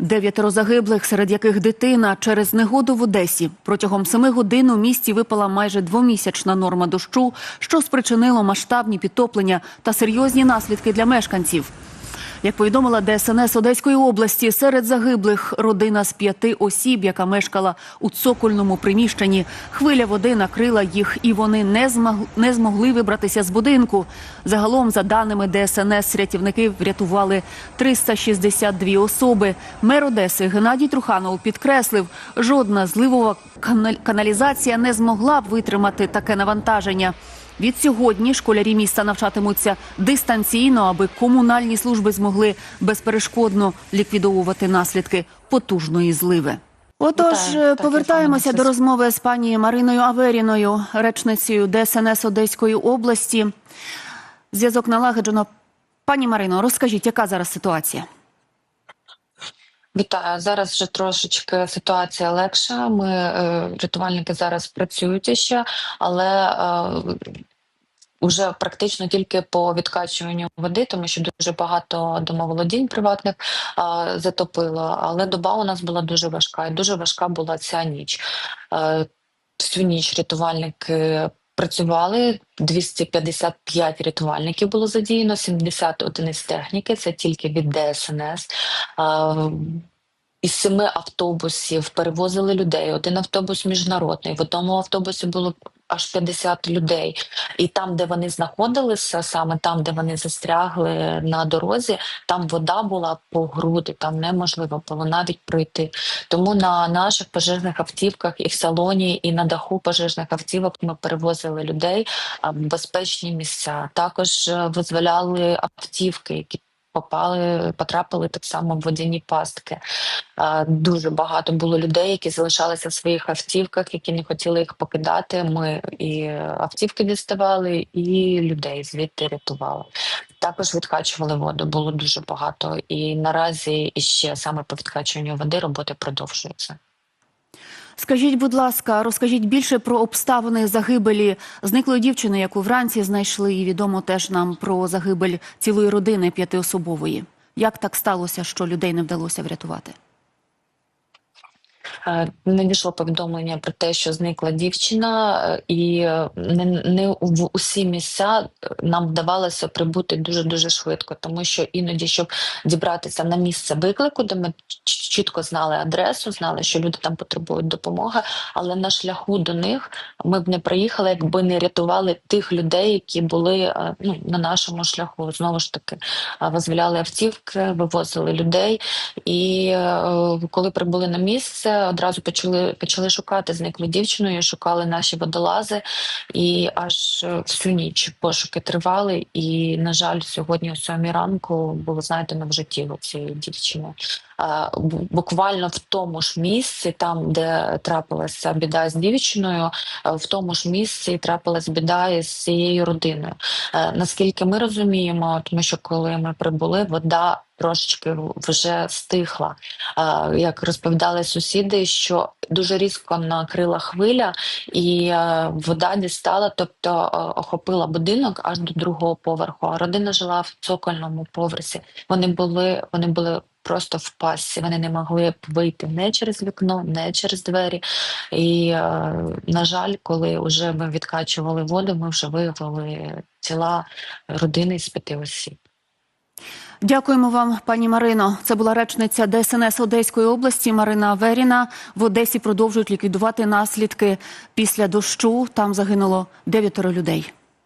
Дев'ятеро загиблих, серед яких дитина через негоду в Одесі. Протягом семи годин у місті випала майже двомісячна норма дощу, що спричинило масштабні підтоплення та серйозні наслідки для мешканців. Як повідомила ДСНС Одеської області, серед загиблих родина з п'яти осіб, яка мешкала у цокольному приміщенні. Хвиля води накрила їх, і вони не змогли, не змогли вибратися з будинку. Загалом, за даними ДСНС, рятівники врятували 362 особи. Мер Одеси Геннадій Труханов підкреслив, жодна зливова канал- каналізація не змогла б витримати таке навантаження. Від сьогодні школярі міста навчатимуться дистанційно, аби комунальні служби змогли безперешкодно ліквідовувати наслідки потужної зливи. Отож, е, повертаємося до розмови з пані Мариною Аверіною, речницею ДСНС Одеської області. Зв'язок налагоджено. Пані Марино, розкажіть, яка зараз ситуація? Вітаю. Зараз вже трошечки ситуація легша. Ми е, рятувальники зараз працюють ще, але е, вже практично тільки по відкачуванню води, тому що дуже багато домоволодінь приватних е, затопило. Але доба у нас була дуже важка, і дуже важка була ця ніч. Е, всю ніч рятувальники. Працювали 255 рятувальників було задіяно, 70 одиниць техніки. Це тільки від ДСНС. А, Із семи автобусів перевозили людей. Один автобус міжнародний. В одному автобусі було аж 50 людей. І там, де вони знаходилися, саме там, де вони застрягли на дорозі, там вода була по груди, там неможливо було навіть пройти. Тому на наших пожежних автівках і в салоні, і на даху пожежних автівок ми перевозили людей в безпечні місця. Також е, визволяли автівки, які попали, потрапили так само в водяні пастки. Дуже багато було людей, які залишалися в своїх автівках, які не хотіли їх покидати. Ми і автівки діставали, і людей звідти рятували. Також відкачували воду, було дуже багато. І наразі іще саме по відкачуванню води роботи продовжуються. Скажіть, будь ласка, розкажіть більше про обставини загибелі зниклої дівчини, яку вранці знайшли, і відомо теж нам про загибель цілої родини п'ятиособової. Як так сталося, що людей не вдалося врятувати? Е, Надійшло повідомлення про те, що зникла дівчина, е, і е, не, не в усі місця нам вдавалося прибути дуже дуже швидко, тому що іноді, щоб дібратися на місце виклику, де ми чітко знали адресу, знали, що люди там потребують допомоги, але на шляху до них ми б не приїхали, якби не рятували тих людей, які були ну, на нашому шляху. Знову ж таки, визволяли автівки, вивозили людей. І коли прибули на місце, одразу почали почали шукати зниклу дівчину. і Шукали наші водолази, і аж е, всю ніч пошуки тривали. І, на жаль, сьогодні о сьомій ранку було знайдено вже тіло цієї дівчини. Бу- Буквально в тому ж місці, там де трапилася біда з дівчиною, е, в тому ж місці трапилась біда із цією родиною. Е, Наскільки ми розуміємо, тому що коли ми прибули, вода трошечки вже стихла. Як розповідали сусіди, що дуже різко накрила хвиля, і е, вода дістала, тобто охопила будинок аж до другого поверху. Родина жила в цокольному поверсі. Вони були, вони були. Просто в пасі вони не могли б вийти не через вікно, не через двері. І, е, на жаль, коли вже ми відкачували воду, ми вже виявили тіла родини з п'яти осіб. Дякуємо вам, пані Марино. Це була речниця ДСНС Одеської області Марина Веріна. В Одесі продовжують ліквідувати наслідки після дощу. Там загинуло дев'ятеро людей.